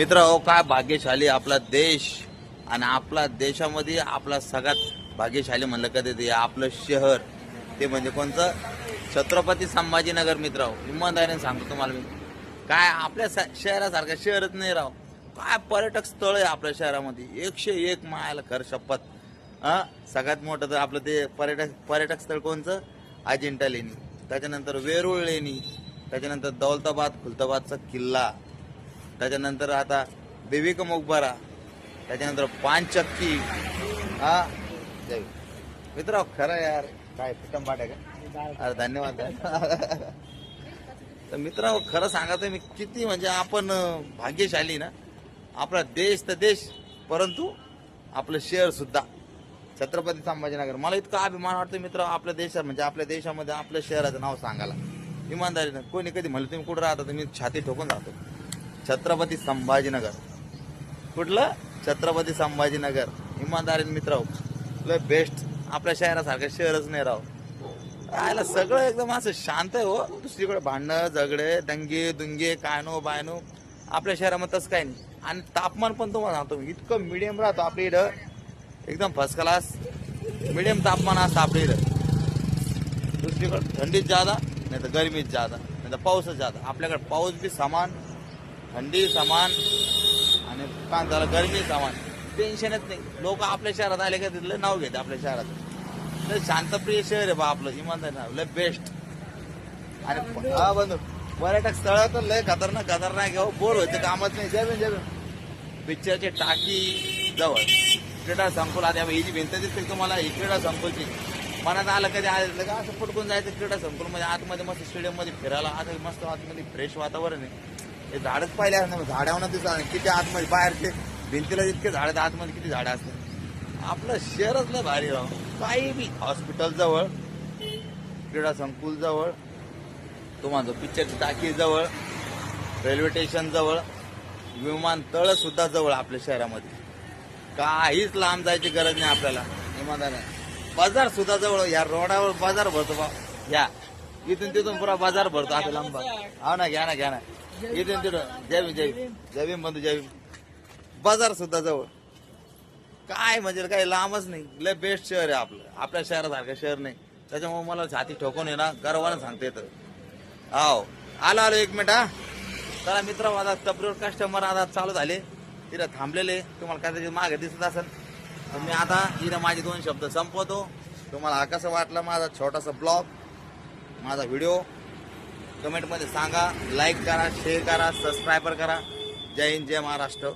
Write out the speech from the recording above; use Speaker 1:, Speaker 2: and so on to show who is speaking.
Speaker 1: मित्र हो काय भाग्यशाली आपला देश आणि आपला देशामध्ये आपला सगळ्यात भाग्यशाली म्हणलं कधी ते आपलं शहर ते म्हणजे कोणतं? छत्रपती संभाजीनगर मित्र इमानदारीने सांगतो तुम्हाला मी. काय आपल्या स- शहरासारखं शहरच नाही राव. काय पर्यटक स्थळ आहे आपल्या शहरामध्ये? एकशे एक मायाला खर शपथ. हां सगळ्यात मोठं तर आपलं ते पर्यटक पर्यटक स्थळ कोणचं? अजिंठा लेणी. त्याच्यानंतर वेरूळ लेणी. त्याच्यानंतर दौलताबाद खुलताबादचा किल्ला. त्याच्यानंतर आता बेबी मुकबरा त्याच्यानंतर पानचक्की हा. जय. मित्र खरं यार काय पिटम आहे का? अरे धन्यवाद तर मित्र खरं सांगायचं मी किती म्हणजे आपण भाग्यशाली ना? आपला देश तर देश परंतु आपलं शहर सुद्धा. छत्रपती संभाजीनगर. मला इतका अभिमान वाटतो मित्र आपल्या देशात म्हणजे आपल्या देशामध्ये आपल्या शहराचं नाव सांगायला. इमानदारीनं. कोणी कधी म्हणलं तुम्ही कुठं राहता? तर मी छाती ठोकून राहतो छत्रपती संभाजीनगर. कुठलं? छत्रपती संभाजीनगर. इमानदारीन मित्र लय बेस्ट आपल्या शहरासारखं शहरच नाही राव. राहायला सगळं एकदम असं शांत आहे हो. दुसरीकडे भांडणं झगडे दंगे दुंगे कायनो बायनो. आपल्या शहरामध्ये तसं काही नाही. आणि तापमान पण तुम्हाला सांगतो इतकं मिडियम राहतो आपल्या इथं. एकदम फर्स्ट क्लास मिडियम तापमान असतं आपल्या इथं. दुसरीकडे थंडीत जादा नाही तर गरमीच जादा नाही तर पाऊसच जादा. आपल्याकडे पाऊस बी समान थंडी सामान आणि काय झालं गरमी सामान. टेन्शनच नाही. लोक आपल्या शहरात आले का तिथलं नाव घेते आपल्या शहरात. लय शांतप्रिय शहर आहे बा आपलं इमानदार नाव. लय बेस्ट आणि हा बंधू पर्यटक स्थळ तर लय खतरनाक खतरनाक घ्यावं हो. बोर व्हायचं कामच नाही. जेवण जेवण पिक्चरची टाकी जवळ. क्रीडा संकुल आता ही जी भिंत दिसते तुम्हाला. ही क्रीडा संकुलची. मनात आलं कधी आलं का असं पटकून जायचं क्रीडा संकुलमध्ये? आतमध्ये मस्त स्टेडियममध्ये फिरायला. आता मस्त आतमध्ये फ्रेश वातावरण आहे. हे झाडच पाहिले असं झाडावर आणि किती आतमध्ये बाहेरचे भिंतीला जितके झाड आहेत, आतमध्ये किती झाडं असतात. आपलं शहरच लय भारी राहू काही बी. हॉस्पिटल जवळ क्रीडा संकुल जवळ तुम्हाला पिक्चरची टाकी जवळ रेल्वे स्टेशन जवळ विमानतळ सुद्धा जवळ आपल्या शहरामध्ये. काहीच लांब जायची गरज नाही आपल्याला. इमानदार बाजार सुद्धा जवळ. या रोडावर बाजार भरतो बा. या. इथून तिथून पुरा बाजार भरतो. असं लांब. हा ना घ्या ना घ्या ना. इथून तिथं जय भीम, जय बंधू बाजार सुद्धा जवळ. काय म्हणजे काही लांबच नाही. लय बेस्ट शहर आहे आपलं. आपल्या शहरासारखं शहर नाही. त्याच्यामुळे मला छाती ठोकून आहे ना गर्वानं सांगता येतं. हो आलो आलो एक मिनिट हा. चला मित्र माझा तपरीवर कस्टमर आता चालू झाले. तिथं थांबलेले. तुम्हाला काय त्याची मागे दिसत असेल. तर मी आता इथं माझे दोन शब्द संपवतो. तुम्हाला हा कसं वाटलं माझा छोटासा ब्लॉग माझा व्हिडिओ कमेंटमध्ये सांगा लाईक करा शेअर करा सबस्क्रायबर करा. जय हिंद जय महाराष्ट्र.